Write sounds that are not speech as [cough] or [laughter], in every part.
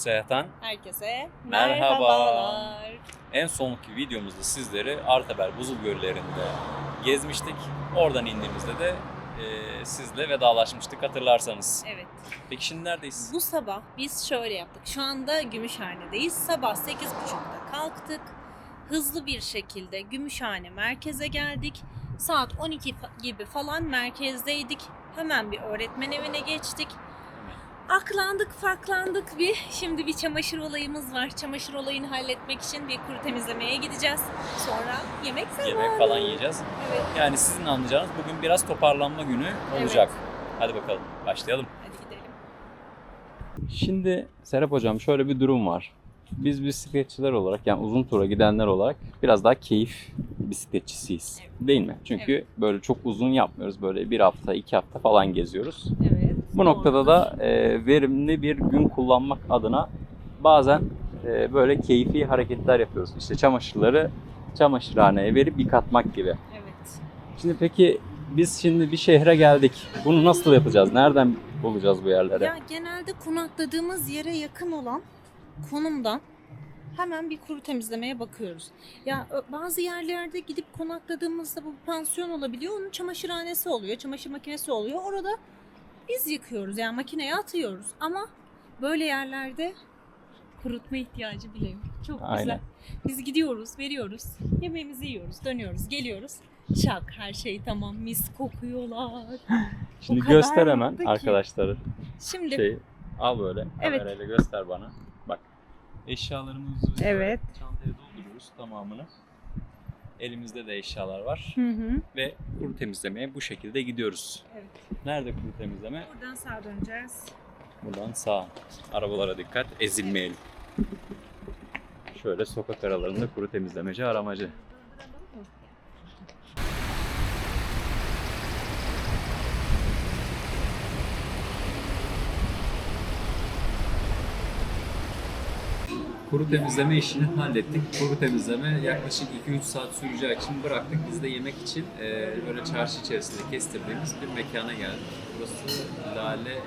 Seyahat'tan Herkese Merhaba. merhabalar. en sonki videomuzda sizleri Arteber Buzul Göllerinde gezmiştik. Oradan indiğimizde de e, sizle vedalaşmıştık hatırlarsanız. Evet. Peki şimdi neredeyiz? Bu sabah biz şöyle yaptık. Şu anda Gümüşhane'deyiz. Sabah 8.30'da kalktık. Hızlı bir şekilde Gümüşhane merkeze geldik. Saat 12 fa- gibi falan merkezdeydik. Hemen bir öğretmen evine geçtik. Aklandık, faklandık bir. Şimdi bir çamaşır olayımız var. Çamaşır olayını halletmek için bir kuru temizlemeye gideceğiz. Sonra yemek zamanı. Yemek falan yiyeceğiz. Evet. Yani sizin anlayacağınız bugün biraz toparlanma günü olacak. Hadi bakalım başlayalım. Hadi gidelim. Şimdi Serap Hocam şöyle bir durum var. Biz bisikletçiler olarak yani uzun tura gidenler olarak biraz daha keyif bisikletçisiyiz. Evet. Değil mi? Çünkü böyle çok uzun yapmıyoruz. Böyle bir hafta, iki hafta falan geziyoruz. Evet. Bu noktada da e, verimli bir gün kullanmak adına bazen e, böyle keyfi hareketler yapıyoruz. İşte çamaşırları çamaşırhaneye verip yıkatmak gibi. Evet. Şimdi peki biz şimdi bir şehre geldik. Bunu nasıl yapacağız? Nereden bulacağız bu yerleri? Ya genelde konakladığımız yere yakın olan konumdan hemen bir kuru temizlemeye bakıyoruz. Ya bazı yerlerde gidip konakladığımızda bu pansiyon olabiliyor. Onun çamaşırhanesi oluyor, çamaşır makinesi oluyor. Orada biz yıkıyoruz yani makineye atıyoruz. Ama böyle yerlerde kurutma ihtiyacı bile yok. Çok güzel. Aynen. Biz gidiyoruz, veriyoruz. Yemeğimizi yiyoruz, dönüyoruz, geliyoruz. Şak her şey tamam mis kokuyorlar. [laughs] Şimdi göster hemen ki. arkadaşları. Şimdi Şey al böyle Evet. kamerayla göster bana. Bak. Eşyalarımızı Evet. çantaya dolduruyoruz tamamını. Elimizde de eşyalar var Hı hı. ve kuru temizlemeye bu şekilde gidiyoruz. Evet. Nerede kuru temizleme? Buradan sağa döneceğiz. Buradan sağ. Arabalara dikkat, ezilmeyelim. Şöyle sokak aralarında kuru temizlemeci aramacı. Kuru temizleme işini [laughs] hallettik. Kuru temizleme yaklaşık 2-3 saat süreceği için bıraktık. Biz de yemek için e, böyle çarşı içerisinde kestirdiğimiz bir mekana geldik. Burası Lale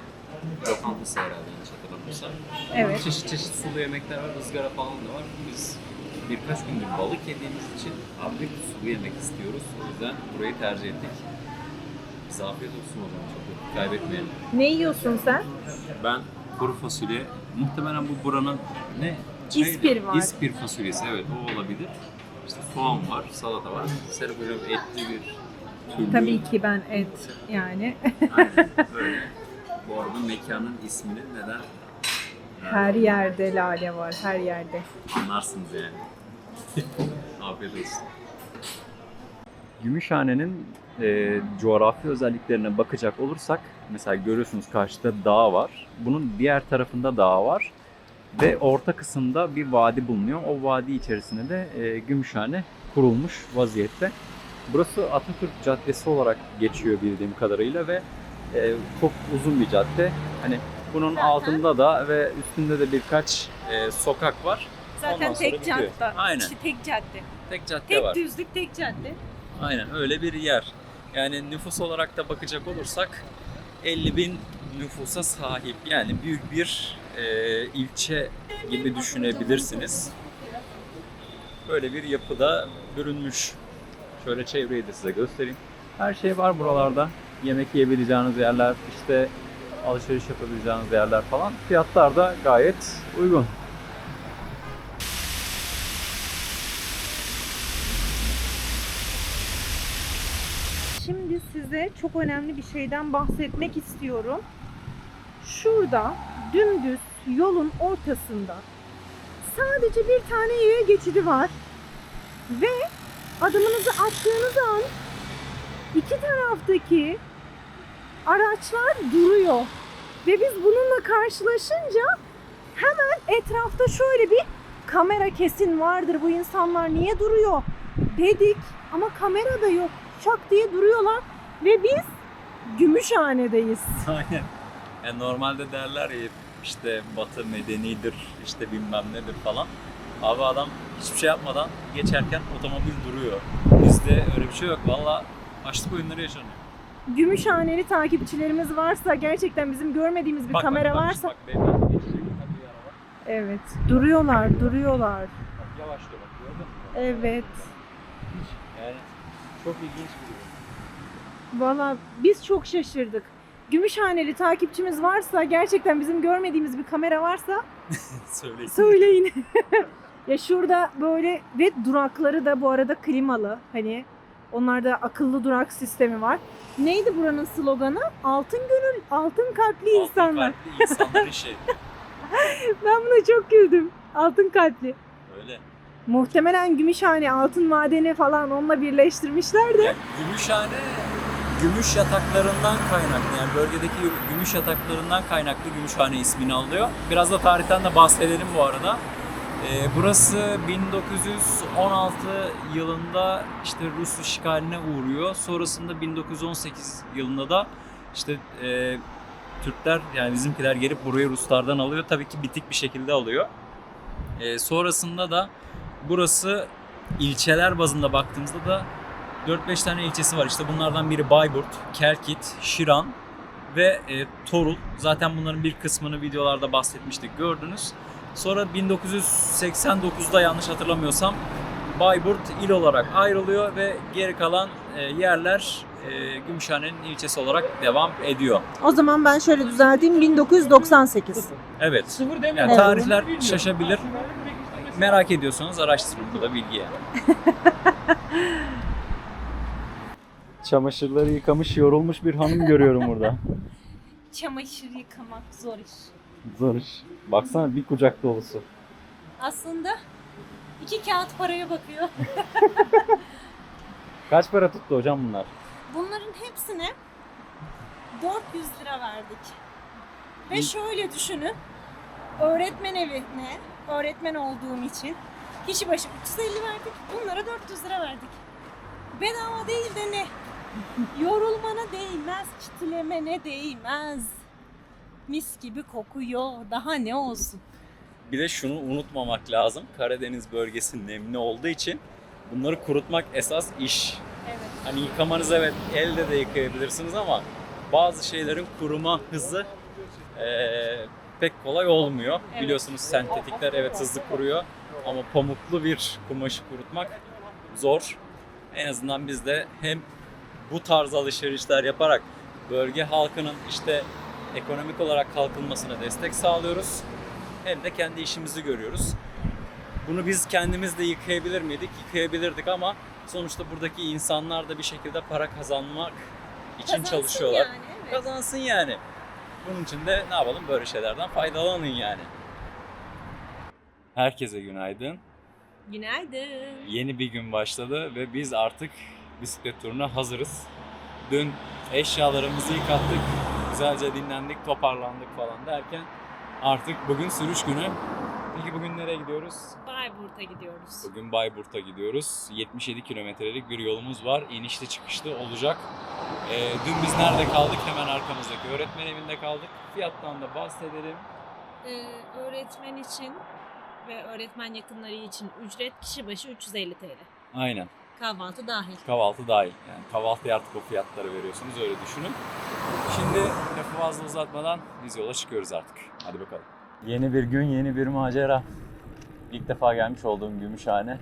lokantası herhalde yanlış hatırlamıyorsam. Evet. Çeşit çeşit sulu yemekler var, ızgara falan da var. Biz birkaç gündür balık yediğimiz için artık sulu yemek istiyoruz. O yüzden burayı tercih ettik. Bize afiyet olsun o zaman çok kaybetmeyelim. Ne yiyorsun sen? Ben kuru fasulye, muhtemelen bu buranın ne? İspir var. İspir fasulyesi evet o olabilir. İşte soğan var, salata var. Serap hocam etli bir türlü. Tabii ki ben et yani. Aynen [laughs] öyle. Bu arada mekanın ismini neden Her yerde lale var, her yerde. anlarsınız yani. [laughs] Afiyet olsun. Gümüşhane'nin e, coğrafi özelliklerine bakacak olursak mesela görüyorsunuz karşıda dağ var. Bunun diğer tarafında dağ var ve orta kısımda bir vadi bulunuyor. O vadi içerisinde de e, Gümüşhane kurulmuş vaziyette. Burası Atatürk Caddesi olarak geçiyor bildiğim kadarıyla ve e, çok uzun bir cadde. Hani bunun Zaten- altında da ve üstünde de birkaç e, sokak var. Ondan Zaten sonra tek bitiyor. cadde. Aynen. İşte tek cadde. Tek cadde Tek var. düzlük, tek cadde. Aynen öyle bir yer. Yani nüfus olarak da bakacak olursak 50 bin nüfusa sahip. Yani büyük bir e, ilçe gibi düşünebilirsiniz. Böyle bir yapıda bürünmüş. Şöyle çevreyi de size göstereyim. Her şey var buralarda. Yemek yiyebileceğiniz yerler, işte alışveriş yapabileceğiniz yerler falan. Fiyatlar da gayet uygun. Şimdi size çok önemli bir şeyden bahsetmek istiyorum. Şurada dümdüz yolun ortasında sadece bir tane yaya geçidi var. Ve adımınızı attığınız an iki taraftaki araçlar duruyor. Ve biz bununla karşılaşınca hemen etrafta şöyle bir kamera kesin vardır bu insanlar niye duruyor dedik ama kamera da yok şak diye duruyorlar ve biz Gümüşhane'deyiz. Aynen. Yani normalde derler ya işte batı medenidir, işte bilmem nedir falan. Abi adam hiçbir şey yapmadan geçerken otomobil duruyor. Bizde öyle bir şey yok. Valla açlık oyunları yaşanıyor. Gümüşhaneli takipçilerimiz varsa gerçekten bizim görmediğimiz bir Bak, kamera bak, bak, varsa Bak. Hadi ya. Evet. Duruyorlar, duruyorlar. Bak yavaşlıyor bak gördün mü? Evet. Yani çok ilginç bir durum. Valla biz çok şaşırdık. Gümüşhaneli takipçimiz varsa, gerçekten bizim görmediğimiz bir kamera varsa [laughs] Söyleyin. söyleyin. [laughs] ya şurada böyle ve durakları da bu arada klimalı. Hani onlarda akıllı durak sistemi var. Neydi buranın sloganı? Altın gönül, altın kalpli insanlar. Altın kalpli insanların şey. [laughs] Ben buna çok güldüm. Altın kalpli. Öyle. Muhtemelen Gümüşhane altın madeni falan onunla birleştirmişler de. Gümüşhane gümüş yataklarından kaynaklı yani bölgedeki gümüş yataklarından kaynaklı Gümüşhane ismini alıyor. Biraz da tarihten de bahsedelim bu arada. Ee, burası 1916 yılında işte Rus işgaline uğruyor. Sonrasında 1918 yılında da işte e, Türkler yani bizimkiler gelip burayı Ruslardan alıyor. Tabii ki bitik bir şekilde alıyor. Ee, sonrasında da burası ilçeler bazında baktığımızda da 4-5 tane ilçesi var. İşte bunlardan biri Bayburt, Kelkit, Şiran ve e, Torul. Zaten bunların bir kısmını videolarda bahsetmiştik gördünüz. Sonra 1989'da yanlış hatırlamıyorsam Bayburt il olarak ayrılıyor ve geri kalan e, yerler e, Gümüşhane'nin ilçesi olarak devam ediyor. O zaman ben şöyle düzelteyim 1998. Evet. Sıfır deme. Yani Evet. tarihler şaşabilir. Merak ediyorsanız araştırın bu da bilgi yani. [laughs] Çamaşırları yıkamış, yorulmuş bir hanım görüyorum burada. [laughs] Çamaşır yıkamak zor iş. Zor iş. Baksana bir kucak dolusu. Aslında iki kağıt paraya bakıyor. [laughs] Kaç para tuttu hocam bunlar? Bunların hepsine 400 lira verdik. Ve şöyle düşünün. Öğretmen evine, öğretmen olduğum için kişi başı 350 verdik. Bunlara 400 lira verdik. Bedava değil de ne? Yorulmana değmez, çitilemene değmez. Mis gibi kokuyor. Daha ne olsun? Bir de şunu unutmamak lazım. Karadeniz bölgesi nemli olduğu için bunları kurutmak esas iş. Evet. Hani yıkamanız evet elde de yıkayabilirsiniz ama bazı şeylerin kuruma hızı eee, pek kolay olmuyor. Evet. Biliyorsunuz sentetikler evet hızlı kuruyor ama pamuklu bir kumaşı kurutmak zor. En azından biz de hem bu tarz alışverişler yaparak bölge halkının işte ekonomik olarak kalkınmasına destek sağlıyoruz. Hem de kendi işimizi görüyoruz. Bunu biz kendimiz de yıkayabilir miydik? Yıkayabilirdik ama sonuçta buradaki insanlar da bir şekilde para kazanmak için Kazansın çalışıyorlar. Yani, evet. Kazansın yani. Bunun için de ne yapalım böyle şeylerden faydalanın yani. Herkese günaydın. Günaydın. Yeni bir gün başladı ve biz artık bisiklet turuna hazırız. Dün eşyalarımızı yıkattık, güzelce dinlendik, toparlandık falan derken artık bugün sürüş günü. Peki bugün nereye gidiyoruz? Bayburt'a gidiyoruz. Bugün Bayburt'a gidiyoruz. 77 kilometrelik bir yolumuz var. İnişli çıkışlı olacak. Ee, dün biz nerede kaldık? Hemen arkamızdaki öğretmen evinde kaldık. Fiyattan da bahsedelim. Ee, öğretmen için ve öğretmen yakınları için ücret kişi başı 350 TL. Aynen. Kahvaltı dahil. Kahvaltı dahil. Yani kahvaltıya artık o fiyatları veriyorsunuz öyle düşünün. Şimdi lafı fazla uzatmadan biz yola çıkıyoruz artık. Hadi bakalım. Yeni bir gün, yeni bir macera. İlk defa gelmiş olduğum Gümüşhane.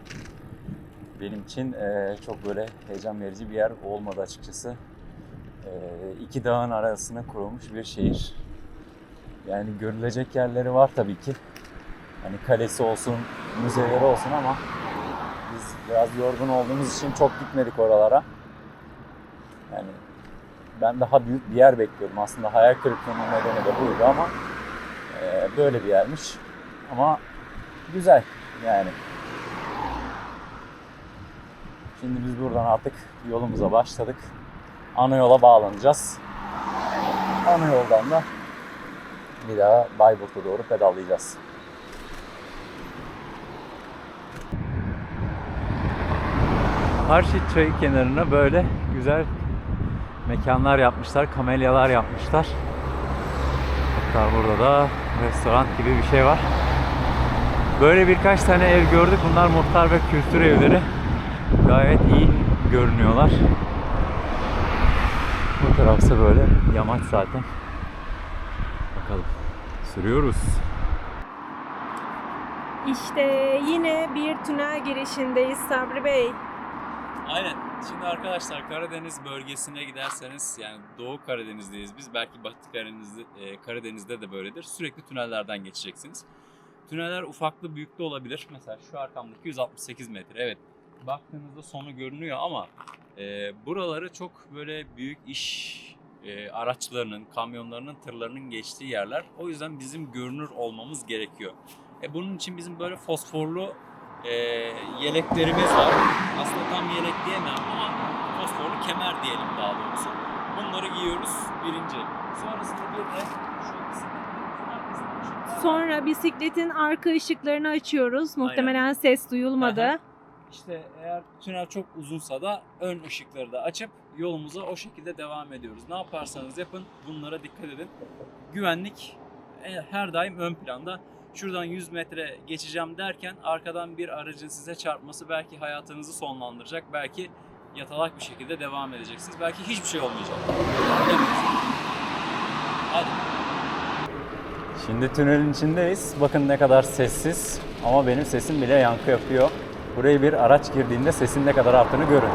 Benim için eee, çok böyle heyecan verici bir yer olmadı açıkçası. Eee iki dağın arasına kurulmuş bir şehir. Yani görülecek yerleri var tabii ki. Hani kalesi olsun, müzeleri olsun ama biz biraz yorgun olduğumuz için çok gitmedik oralara. Yani ben daha büyük bir yer bekliyordum. Aslında hayal kırıklığının nedeni de buydu ama e, böyle bir yermiş. Ama güzel yani. Şimdi biz buradan artık yolumuza başladık. Ana yola bağlanacağız. Ana yoldan da bir daha Bayburt'a doğru pedallayacağız. Harşit çayı kenarına böyle güzel mekanlar yapmışlar, kamelyalar yapmışlar. Hatta burada da restoran gibi bir şey var. Böyle birkaç tane ev gördük. Bunlar muhtar ve kültür evleri. Gayet iyi görünüyorlar. Bu tarafsa böyle yamaç zaten. Bakalım. Sürüyoruz. İşte yine bir tünel girişindeyiz Sabri Bey. Aynen. Şimdi arkadaşlar Karadeniz bölgesine giderseniz yani Doğu Karadeniz'deyiz biz. Belki Batı Karadeniz'de, e, Karadeniz'de de böyledir. Sürekli tünellerden geçeceksiniz. Tüneller ufaklı büyüklü olabilir. Mesela şu arkamdaki 168 metre. Evet baktığınızda sonu görünüyor ama e, buraları çok böyle büyük iş e, araçlarının, kamyonlarının, tırlarının geçtiği yerler. O yüzden bizim görünür olmamız gerekiyor. E, bunun için bizim böyle fosforlu e, yeleklerimiz var. Aslında tam yelek diyemem ama fosforlu kemer diyelim daha doğrusu. Bunları giyiyoruz birinci. Sonrasında bir de şu bisikletin Sonra bisikletin arka ışıklarını açıyoruz. Muhtemelen ses duyulmadı. Aha. İşte eğer tünel çok uzunsa da ön ışıkları da açıp yolumuza o şekilde devam ediyoruz. Ne yaparsanız yapın bunlara dikkat edin. Güvenlik e, her daim ön planda. Şuradan 100 metre geçeceğim derken arkadan bir aracın size çarpması belki hayatınızı sonlandıracak. Belki yatalak bir şekilde devam edeceksiniz. Belki hiçbir şey olmayacak. Hadi. Şimdi tünelin içindeyiz. Bakın ne kadar sessiz ama benim sesim bile yankı yapıyor. Buraya bir araç girdiğinde sesin ne kadar arttığını görün.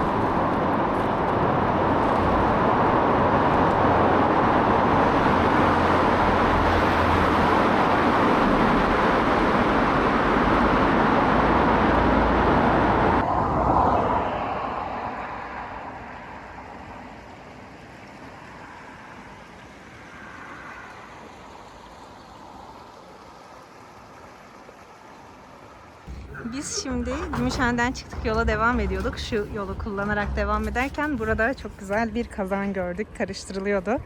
Biz şimdi Gümüşhane'den çıktık yola devam ediyorduk. Şu yolu kullanarak devam ederken burada çok güzel bir kazan gördük. Karıştırılıyordu.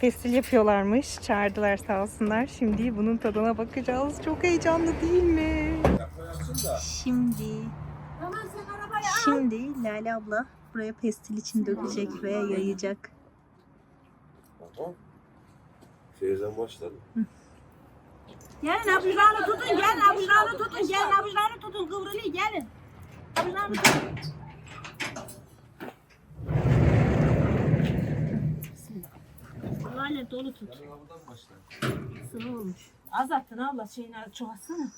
Pestil yapıyorlarmış. Çağırdılar sağ olsunlar. Şimdi bunun tadına bakacağız. Çok heyecanlı değil mi? Şimdi Şimdi Lale abla buraya pestil için dökecek ve yayacak. Tamam. Şehirden başladım. Gelin abuçlarını tutun, gelin abuçlarını tutun, gelin abuçlarını tutun, kıvrılıyı gelin. Böyle dolu tut. Sıvı olmuş. Az attın abla şeyini çoğalsana.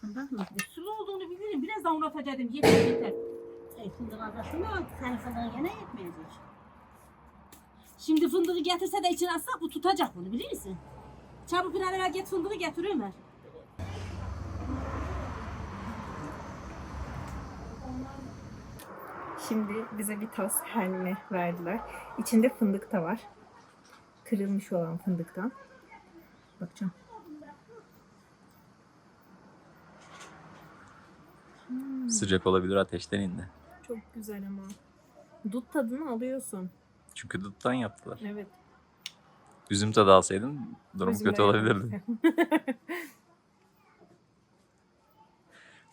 Fındık mı? E, Sulu olduğunu bilirim. Biraz daha unutacaktım. Yeter yeter. E, az attın ama senin fındığın gene yetmeyecek. Şimdi fındığı getirse de içine atsak bu tutacak bunu bilir misin? Çabuk bir an evvel get fındığı getir Ömer. Şimdi bize bir tas helme verdiler. İçinde fındık da var. Kırılmış olan fındıktan. Bakacağım. Sıcak olabilir ateşten indi. Çok güzel ama. Dut tadını alıyorsun. Çünkü duttan yaptılar. Evet. Üzüm tadı alsaydın durum Üzümle kötü olabilirdi. [laughs]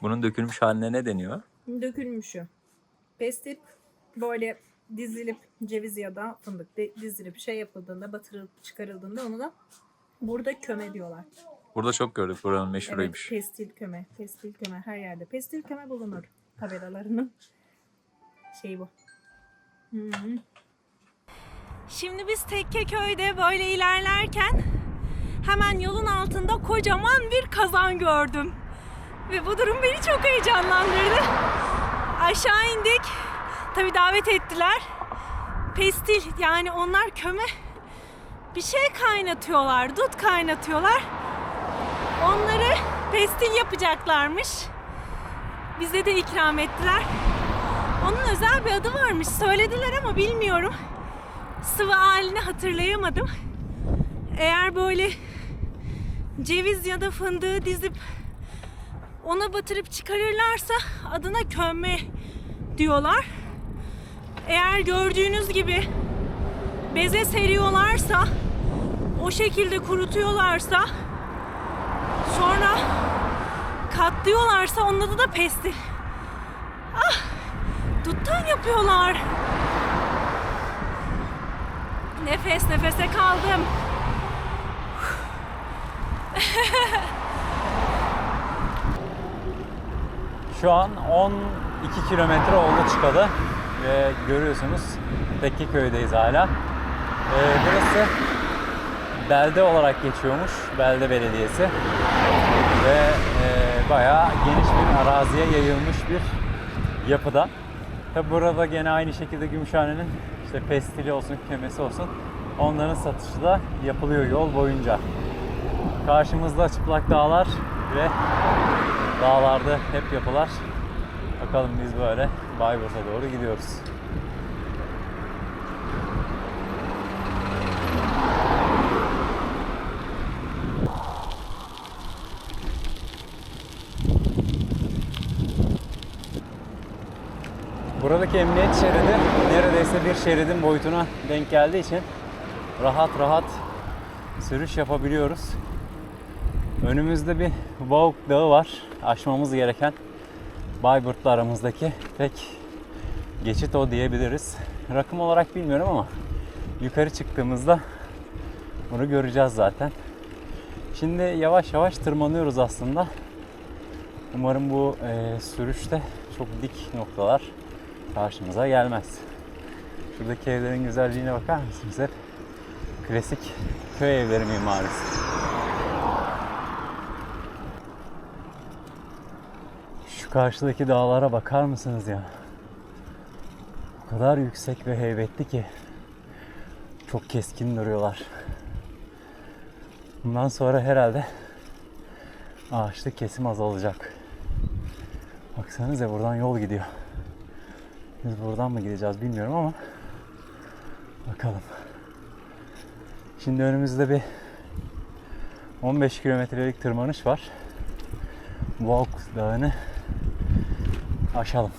Bunun dökülmüş haline ne deniyor? Dökülmüşü. Pestil böyle dizilip ceviz ya da fındık dizilip şey yapıldığında batırılıp çıkarıldığında onu da burada köme diyorlar. Burada çok gördük. Buranın Evet, meşhuruymuş. pestil köme. Pestil köme her yerde. Pestil köme bulunur tabelalarının. [laughs] Şey bu. Şimdi biz Tekkeköy'de böyle ilerlerken hemen yolun altında kocaman bir kazan gördüm. Ve bu durum beni çok heyecanlandırdı. Aşağı indik. Tabii davet ettiler. Pestil yani onlar köme bir şey kaynatıyorlar. Dut kaynatıyorlar. Onları pestil yapacaklarmış. Bize de ikram ettiler. Onun özel bir adı varmış. Söylediler ama bilmiyorum sıvı halini hatırlayamadım. Eğer böyle ceviz ya da fındığı dizip ona batırıp çıkarırlarsa adına kömme diyorlar. Eğer gördüğünüz gibi beze seriyorlarsa o şekilde kurutuyorlarsa sonra katlıyorlarsa onun adı da pestil. Ah! Duttan yapıyorlar. Nefes nefese kaldım. [laughs] Şu an 12 kilometre oldu çıkalı ve görüyorsunuz Tekkeköy'deyiz hala. Ee, burası belde olarak geçiyormuş, belde belediyesi ve e, bayağı geniş bir araziye yayılmış bir yapıda. Tabi burada gene aynı şekilde Gümüşhane'nin işte pestili olsun, kümesi olsun onların satışı da yapılıyor yol boyunca. Karşımızda çıplak dağlar ve dağlarda hep yapılar. Bakalım biz böyle Bayburt'a doğru gidiyoruz. Buradaki emniyet şeridi neredeyse bir şeridin boyutuna denk geldiği için rahat rahat sürüş yapabiliyoruz. Önümüzde bir Vauk Dağı var. Aşmamız gereken Bayburt'la aramızdaki tek geçit o diyebiliriz. Rakım olarak bilmiyorum ama yukarı çıktığımızda bunu göreceğiz zaten. Şimdi yavaş yavaş tırmanıyoruz aslında. Umarım bu e, sürüşte çok dik noktalar karşımıza gelmez. Şuradaki evlerin güzelliğine bakar mısınız? Hep klasik köy evleri mimarisi. Karşıdaki dağlara bakar mısınız ya? O kadar yüksek ve heybetli ki çok keskin duruyorlar. Bundan sonra herhalde ağaçlık kesim azalacak. Baksanıza buradan yol gidiyor. Biz buradan mı gideceğiz bilmiyorum ama bakalım. Şimdi önümüzde bir 15 kilometrelik tırmanış var. Valk Dağı'nı aşalım.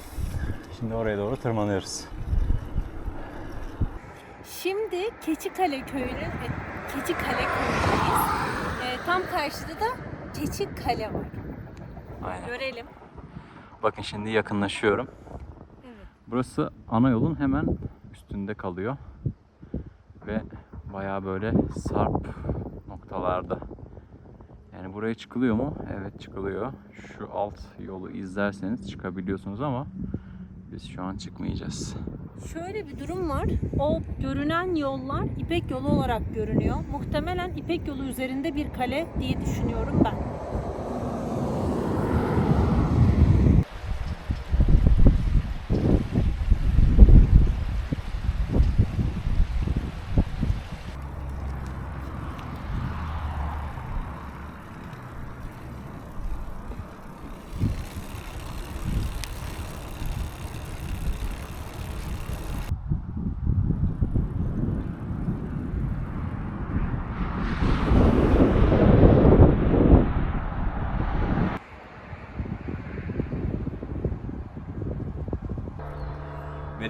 Şimdi oraya doğru tırmanıyoruz. Şimdi Keçikale köyünün Keçikale köyündeyiz. E, tam karşıda da Keçikale var. Aynen. Görelim. Bakın şimdi yakınlaşıyorum. Evet. Burası ana yolun hemen üstünde kalıyor. Ve bayağı böyle sarp noktalarda. Yani buraya çıkılıyor mu? Evet çıkılıyor. Şu alt yolu izlerseniz çıkabiliyorsunuz ama biz şu an çıkmayacağız. Şöyle bir durum var. O görünen yollar İpek yolu olarak görünüyor. Muhtemelen İpek yolu üzerinde bir kale diye düşünüyorum ben.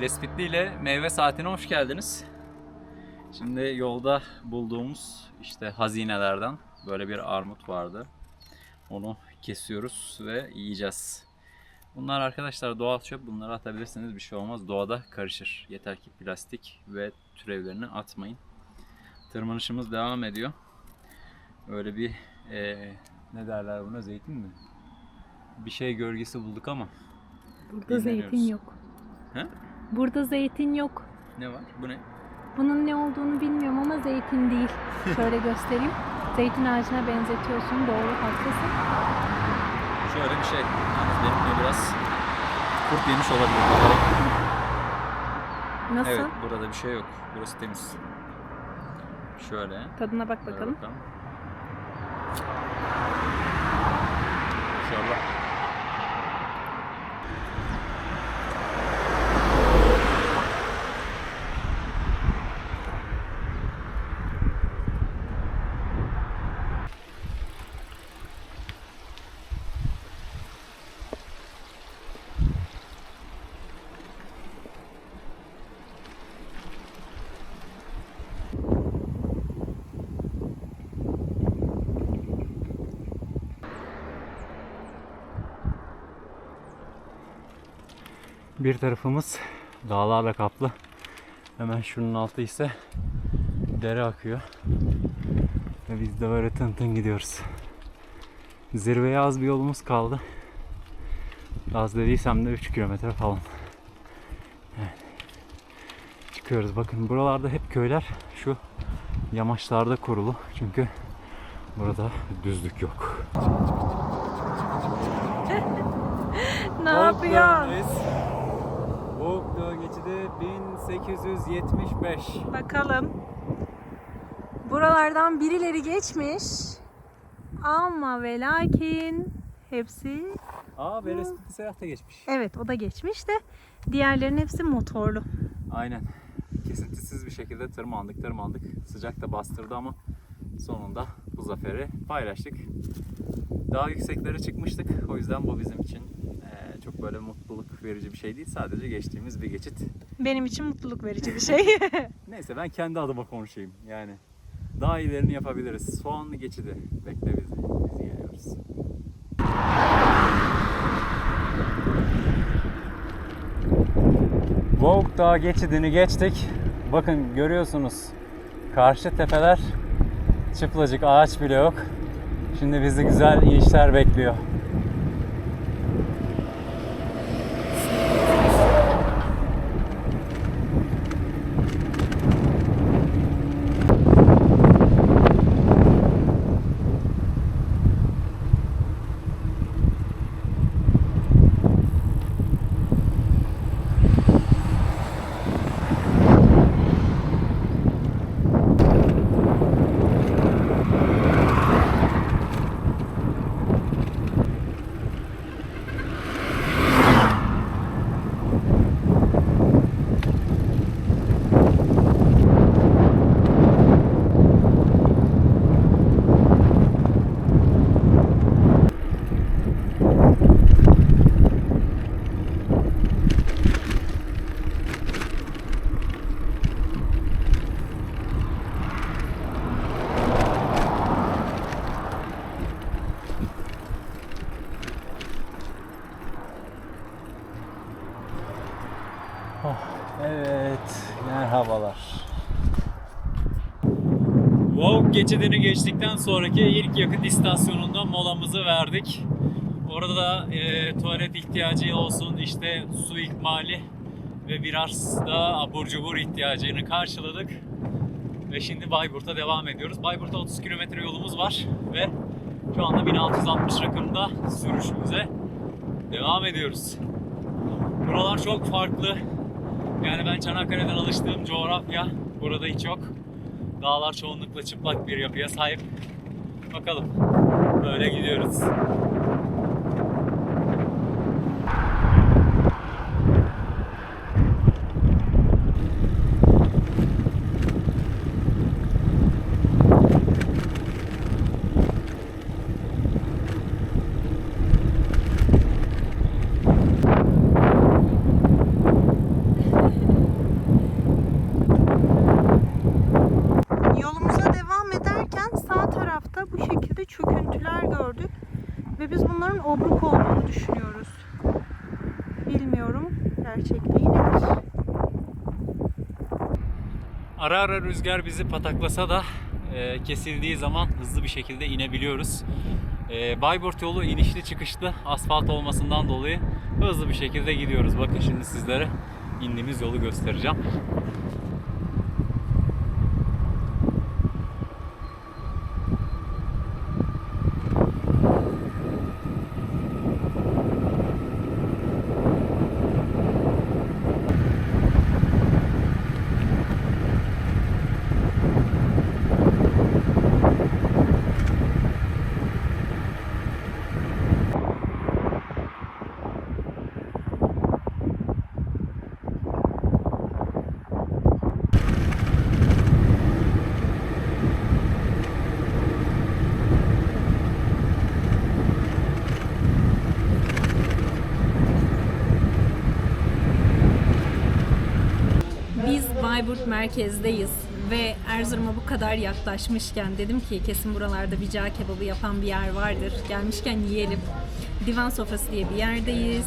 Melespitli ile meyve saatine hoş geldiniz. Şimdi yolda bulduğumuz işte hazinelerden böyle bir armut vardı. Onu kesiyoruz ve yiyeceğiz. Bunlar arkadaşlar doğal çöp. Bunları atabilirsiniz bir şey olmaz. Doğada karışır. Yeter ki plastik ve türevlerini atmayın. Tırmanışımız devam ediyor. Öyle bir eee, ne derler buna zeytin mi? Bir şey gölgesi bulduk ama Burada zeytin yok. He? Burada zeytin yok. ne var? Bu ne? Bunun ne olduğunu bilmiyorum ama zeytin değil. [laughs] Şöyle göstereyim. Zeytin ağacına benzetiyorsun. Doğru haklısın. Şöyle bir şey. Yalnız benimle biraz kurt yemiş olabilir. Nasıl? Evet burada bir şey yok. Burası temiz. Şöyle. Tadına bak bakalım. bakalım. İnşallah. Bir tarafımız dağlarla kaplı. Hemen şunun altı ise dere akıyor. Ve biz de böyle tın tın gidiyoruz. Zirveye az bir yolumuz kaldı. Az dediysem de 3 kilometre falan. Evet. Çıkıyoruz. Bakın buralarda hep köyler şu yamaçlarda kurulu. Çünkü burada düzlük yok. [laughs] yapıyorsun? Boğuk Dağı geçidi 1875. Bakalım. Buralardan birileri geçmiş. Ama ve lakin hepsi Aa Beresfitli Seyahat da geçmiş. evet o da geçmiş de diğerlerin hepsi motorlu. Aynen. Kesintisiz bir şekilde tırmandık tırmandık. Sıcak da bastırdı ama sonunda bu zaferi paylaştık. Daha yükseklere çıkmıştık. O yüzden bu bizim için çok böyle mutluluk verici bir şey değil. Sadece geçtiğimiz bir geçit. Benim için mutluluk verici bir şey. [laughs] Neyse ben kendi adıma konuşayım. Yani daha iyilerini yapabiliriz. Son geçidi. Bekle bizi. Biz geliyoruz. Vogue Dağı geçidini geçtik. Bakın görüyorsunuz. Karşı tepeler çıplacık ağaç bile yok. Şimdi bizi güzel inişler bekliyor. Evet, merhabalar. Vogue geçidini geçtikten sonraki ilk yakıt istasyonunda molamızı verdik. Orada da e, tuvalet ihtiyacı olsun, işte su ikmali ve biraz da abur cubur ihtiyacını karşıladık. Ve şimdi Bayburt'a devam ediyoruz. Bayburt'a 30 kilometre yolumuz var ve şu anda 1660 rakımda sürüşümüze devam ediyoruz. Buralar çok farklı. Yani ben Çanakkale'den alıştığım coğrafya burada hiç yok. Dağlar çoğunlukla çıplak bir yapıya sahip. Bakalım. Böyle gidiyoruz. Yolumuza devam ederken sağ tarafta bu şekilde çöküntüler gördük. Ve biz bunların obruk olduğunu düşünüyoruz. Bilmiyorum gerçekliği nedir. Ara ara rüzgar bizi pataklasa da e, kesildiği zaman hızlı bir şekilde inebiliyoruz. E, Bayburt yolu inişli çıkışlı asfalt olmasından dolayı hızlı bir şekilde gidiyoruz. Bakın şimdi sizlere indiğimiz yolu göstereceğim. Bayburt merkezdeyiz ve Erzurum'a bu kadar yaklaşmışken dedim ki kesin buralarda bir cağ kebabı yapan bir yer vardır. Gelmişken yiyelim. Divan sofrası diye bir yerdeyiz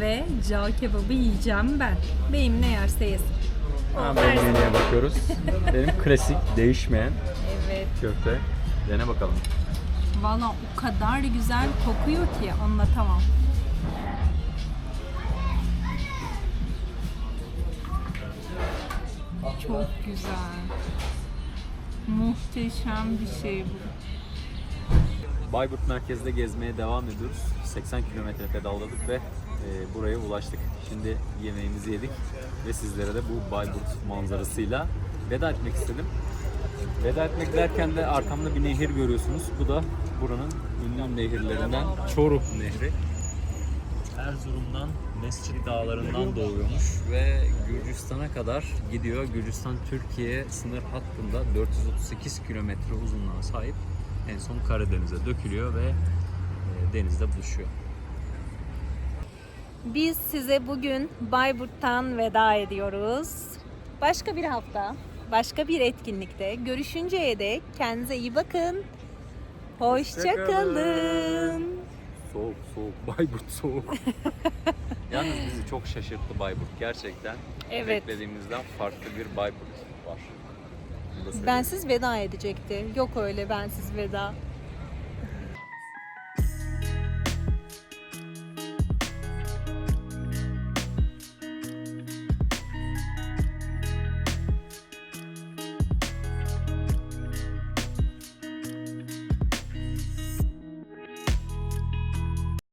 ve cağ kebabı yiyeceğim ben. Beyim ne yerse yesin. Hemen menüye bakıyoruz. Benim klasik değişmeyen Evet. köfte. Dene bakalım. Valla o kadar güzel kokuyor ki anlatamam. Çok güzel. Muhteşem bir şey bu. Bayburt merkezde gezmeye devam ediyoruz. 80 kilometre pedalladık ve e, buraya ulaştık. Şimdi yemeğimizi yedik ve sizlere de bu Bayburt manzarasıyla veda etmek istedim. Veda etmek derken de arkamda bir nehir görüyorsunuz. Bu da buranın ünlü nehirlerinden Çoruh Nehri. Erzurum'dan Mescit Dağları'ndan doğuyormuş ve Gürcistan'a kadar gidiyor. Gürcistan Türkiye sınır hattında 438 kilometre uzunluğa sahip. En son Karadeniz'e dökülüyor ve e, denizde buluşuyor. Biz size bugün Bayburt'tan veda ediyoruz. Başka bir hafta, başka bir etkinlikte görüşünceye dek kendinize iyi bakın. Hoşçakalın. Soğuk soğuk [laughs] Bayburt soğuk. [laughs] Yalnız bizi çok şaşırttı Bayburt gerçekten. Evet. Beklediğimizden farklı bir Bayburt var. Bensiz veda edecekti. Yok öyle bensiz veda.